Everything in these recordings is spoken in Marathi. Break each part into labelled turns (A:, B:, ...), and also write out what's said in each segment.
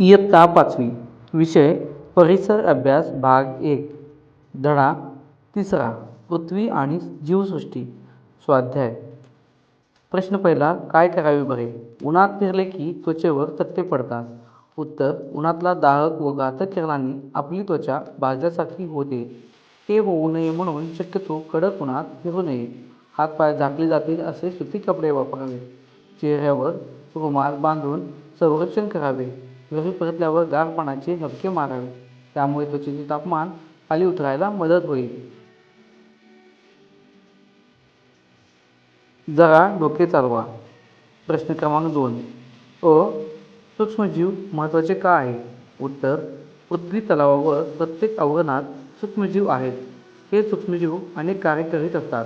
A: इयत्ता पाचवी विषय परिसर अभ्यास भाग एक धडा तिसरा पृथ्वी आणि जीवसृष्टी स्वाध्याय. प्रश्न पहिला काय करावे बरे? उन्हात फिरले की त्वचेवर तत्ते पडतात. उत्तर उन्हातला दाहक व घातक किरणांनी आपली त्वचा भाजल्यासारखी होते. ते होऊ नये म्हणून शक्यतो कडक उन्हात फिरू नये. हातपाय झाकले जातील असे सुती कपडे वापरावे. चेहऱ्यावर रुमाल बांधून संरक्षण करावे. घरी परतल्यावर गार पाण्याचे मारावे. त्यामुळे त्वचेचे तापमान खाली उतरायला मदत होईल. जरा डोके चालवा. प्रश्न क्रमांक दोन. अ. सूक्ष्मजीव महत्त्वाचे का आहे? उत्तर. पृथ्वी तलावावर प्रत्येक आवरणात सूक्ष्मजीव आहेत. हे सूक्ष्मजीव अनेक कार्य करीत असतात.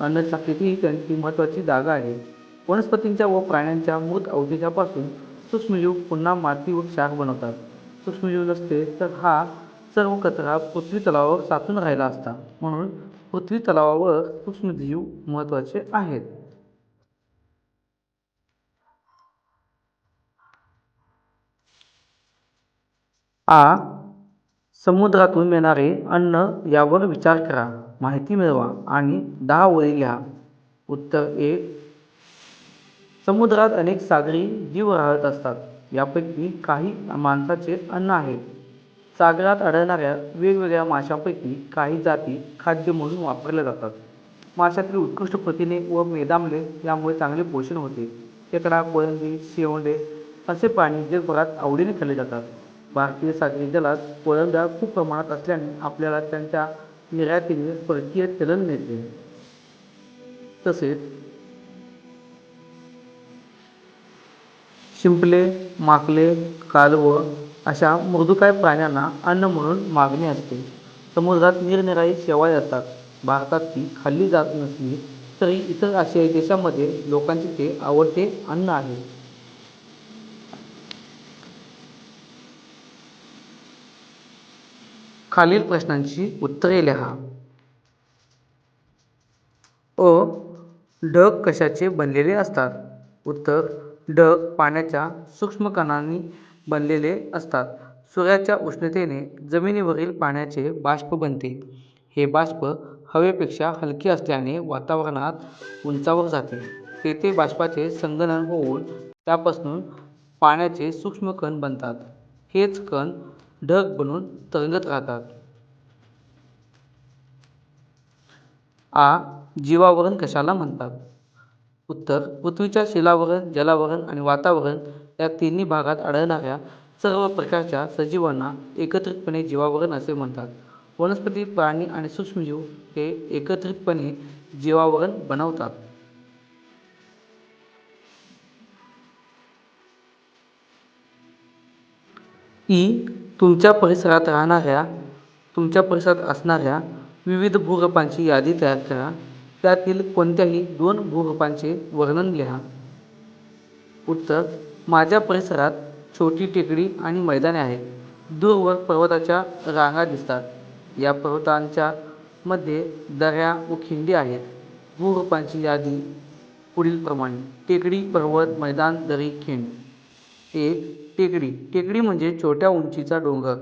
A: अन्नसाखळीत ही त्यांची महत्त्वाची जागा आहे. वनस्पतींच्या व प्राण्यांच्या मृत अवशेषापासून सूक्ष्मजीव पुन्हा माती व क्षार बनवतात. सूक्ष्मजीव नसते तर हा सर्व कचरा पृथ्वी तलावावर साचून राहिला असता. म्हणून पृथ्वी तलावावर सूक्ष्मजीव महत्त्वाचे आहेत. आ. समुद्रातून मिळणारे अन्न यावर विचार करा. माहिती मिळवा आणि दहा ओळी घ्या. उत्तर एक समुद्रात अनेक सागरी जीव राहत असतात. यापैकी काही माणसाचे अन्न आहे. सागरात आढळणाऱ्या वेगवेगळ्या माशांपैकी काही जाती खाद्य म्हणून वापरल्या जातात. माशातील उत्कृष्ट प्रथिने व मेदाम्ले यामुळे चांगले पोषण होते. खेकडा कोळंबी शेवंडे असे प्राणी जगभरात आवडीने खाल्ले जातात. भारतीय सागरी जलात कोळंब्या खूप प्रमाणात असल्याने आपल्याला त्यांच्या निर्यातीने परकीय चलन मिळते. तसेच शिंपले माकले कालवं अशा मृदुकाय प्राण्यांना अन्न म्हणून मागणी असते. समुद्रात निरनिराळी शेवाळ असतात भारतात ती खाल्ली जात नसली तरी इतर आशियाई देशांमध्ये लोकांचे ते आवडते अन्न आहे. खालील प्रश्नांची उत्तरे लिहा. अ. ढग कशाचे बनलेले असतात? उत्तर ढग पाण्याच्या सूक्ष्म कणांनी बनलेले असतात. सूर्याच्या उष्णतेने जमिनीवरील पाण्याचे बाष्प बनते. हे बाष्प हवेपेक्षा हलके असल्याने वातावरणात उंचावर जाते. तेथे बाष्पाचे संगनन होऊन त्यापासून पाण्याचे सूक्ष्म कण बनतात. हेच कण ढग बनून तरंगत राहतात. आ जीवावरण कशाला म्हणतात? उत्तर पृथ्वीच्या शिलावरण जलावरण आणि वातावरण या तिन्ही भागात आढळणाऱ्या सर्व प्रकारच्या सजीवांना एकत्रितपणे जीवावरण असे म्हणतात. वनस्पती प्राणी आणि सूक्ष्मजीव हे एकत्रितपणे जीवावरण बनवतात. ई. तुमच्या परिसरात राहणाऱ्या तुमच्या परिसरात असणाऱ्या विविध भूकंपांची यादी तयार करा. त्यातील कोणत्याही दोन भूकंपांचे वर्णन लिहा. उत्तर माझ्या परिसरात छोटी टेकडी आणि मैदाने आहेत. दूरवर पर्वताच्या रांगा दिसतात. या पर्वतांच्या मध्ये दऱ्या व खिंडी आहेत. भूकंपांची यादी पुढीलप्रमाणे टेकडी पर्वत मैदान दरी खिंड. एक टेकडी. टेकडी म्हणजे छोट्या उंचीचा डोंगर.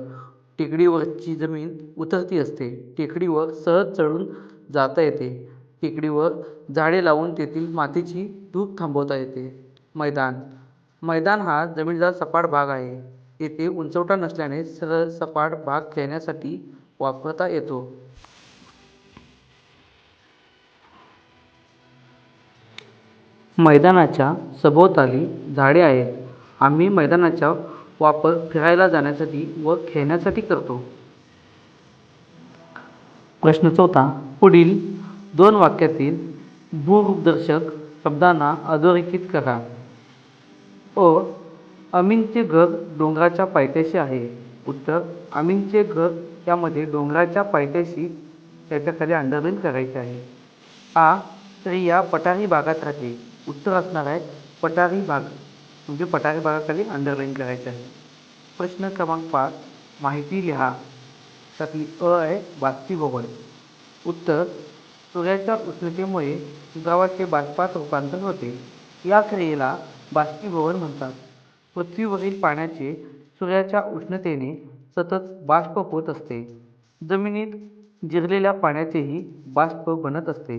A: टेकडीवरची जमीन उतरती असते. टेकडीवर सहज चढून जाता येते. टेकडीवर झाडे लावून तेथील मातीची धूप थांबवता येते. मैदान. मैदान हा जमिनीचा सपाट भाग आहे. येथे उंचवटा नसल्याने सरळ सपाट भाग खेळण्यासाठी वापरता येतो. मैदानाच्या सभोवताली झाडे आहेत. आम्ही मैदानाचा वापर फिरायला जाण्यासाठी व खेळण्यासाठी करतो. प्रश्न चौथा. पुढील दोन वाक्यातील भूरूपदर्शक शब्दांना अधोरेखित करा. अ अमीनचे घर डोंगराच्या पायथ्याशी आहे. उत्तर अमीनचे घर यामध्ये डोंगराच्या पायथ्याशी त्याच्याखाली अंडरलाईन करायचे आहे. आ स्त्रिया पठारी भागात राहते. उत्तर असणार आहे पठारी भाग. म्हणजे पठारी भागाखाली अंडरलाईन करायचे आहे. प्रश्न क्रमांक पाच माहिती लिहा. त्यातली अ आहे बाष्पीभवन उत्तर सूर्याच्या उष्णतेमुळे द्रवाचे बाष्पात रूपांतर होते या क्रियेला बाष्पीभवन म्हणतात पृथ्वीवरील पाण्याचे सूर्याच्या उष्णतेने सतत बाष्प होत असते. जमिनीत जिरलेल्या पाण्याचेही बाष्प बनत असते.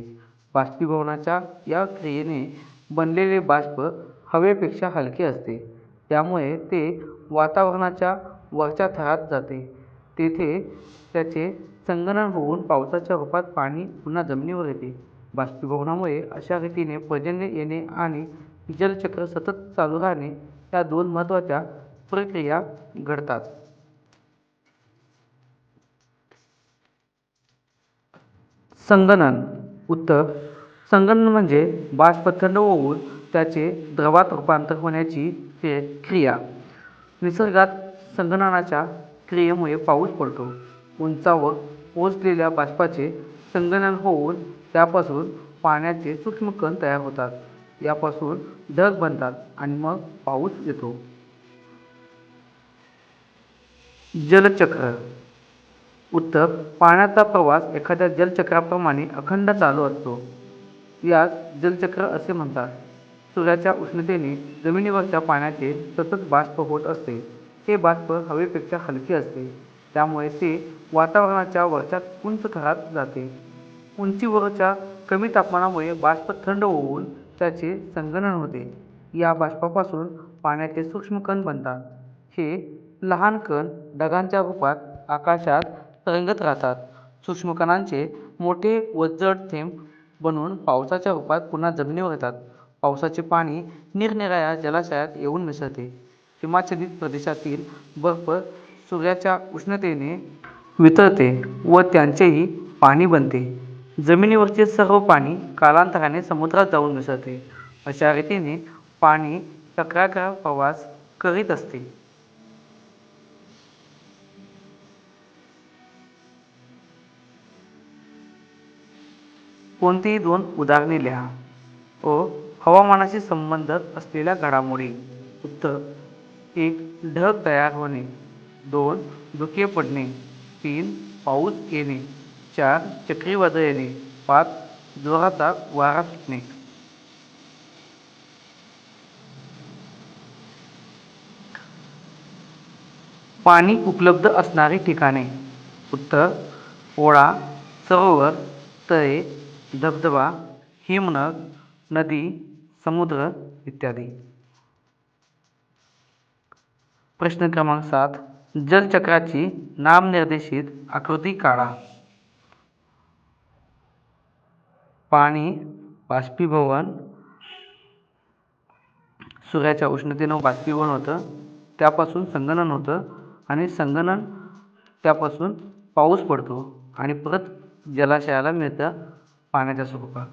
A: बाष्पीभवनाच्या या क्रियेने बनलेले बाष्प हवेपेक्षा हलके असते. त्यामुळे ते वातावरणाच्या वरच्या थरात जाते. तेथे त्याचे संगणन होऊन पावसाच्या रूपात पाणी पुन्हा जमिनीवर येते. बाष्पीभवनामुळे अशा रीतीने पर्जन्य येणे आणि जलचक्र सतत चालू राहणे या दोन महत्त्वाच्या प्रक्रिया घडतात. संगणन उत्तर संगणन म्हणजे बाष्प थंड होऊन त्याचे द्रवात रूपांतर होण्याची क्रिया. निसर्गात संगणनाच्या क्रियेमुळे पाऊस पडतो. उंचावर पोहोचलेल्या बाष्पाचे संगनन होऊन त्यापासून पाण्याचे सूक्ष्म कण तयार होतात. यापासून ढग बनतात आणि मग पाऊस येतो. जलचक्र उत्तर पाण्याचा प्रवास एखाद्या जलचक्राप्रमाणे अखंड चालू असतो. यास जलचक्र असे म्हणतात. सूर्याच्या उष्णतेने जमिनीवरच्या पाण्याचे सतत बाष्प होत असते. हे बाष्प हवेपेक्षा हलके असते. त्यामुळे ते वातावरणाच्या वरच्या उंच थरात जाते. उंचीवरच्या कमी तापमानामुळे बाष्प थंड होऊन त्याचे संगनन होते. या बाष्पापासून पाण्याचे सूक्ष्म कण बनतात. हे लहान कण ढगांच्या रूपात आकाशात तरंगत राहतात. सूक्ष्म कणांचे मोठे व जड थेंब बनून पावसाच्या रूपात पुन्हा जमिनीवर येतात. पावसाचे पाणी निरनिराळ्या जलाशयात येऊन मिसळते. हिमाच्छादित प्रदेशातील बर्फ सूर्याच्या उष्णतेने वितळते व त्यांचेही पाणी बनते. जमिनीवरचे सर्व पाणी कालांतराने समुद्रात जाऊन मिसळते. अशा रीतीने पाणी चक्राकार प्रवास करीत असते. कोणतीही दोन उदाहरणे लिहा. व हवामानाशी संबंध असलेल्या घडामोडी. उत्तर एक. ढग तयार होणे. दोन. धुके पडणे. तीन. पाऊस येणे. चार. चक्रीवादळ येणे. पाच. जोराचा वारा सुटणे. पाणी उपलब्ध असणारी ठिकाणे. उत्तर ओळा सरोवर, तळे, धबधबा, हिमनग, नदी, समुद्र इत्यादी. प्रश्न क्रमांक सात. जलचक्राची नामनिर्देशित आकृती काढा. पाणी बाष्पीभवन सूर्याच्या उष्णतेनं बाष्पीभवन होतं. त्यापासून संगनन होतं आणि संगनन त्यापासून पाऊस पडतो आणि परत जलाशयाला मिळतं पाण्याच्या स्वरूपात.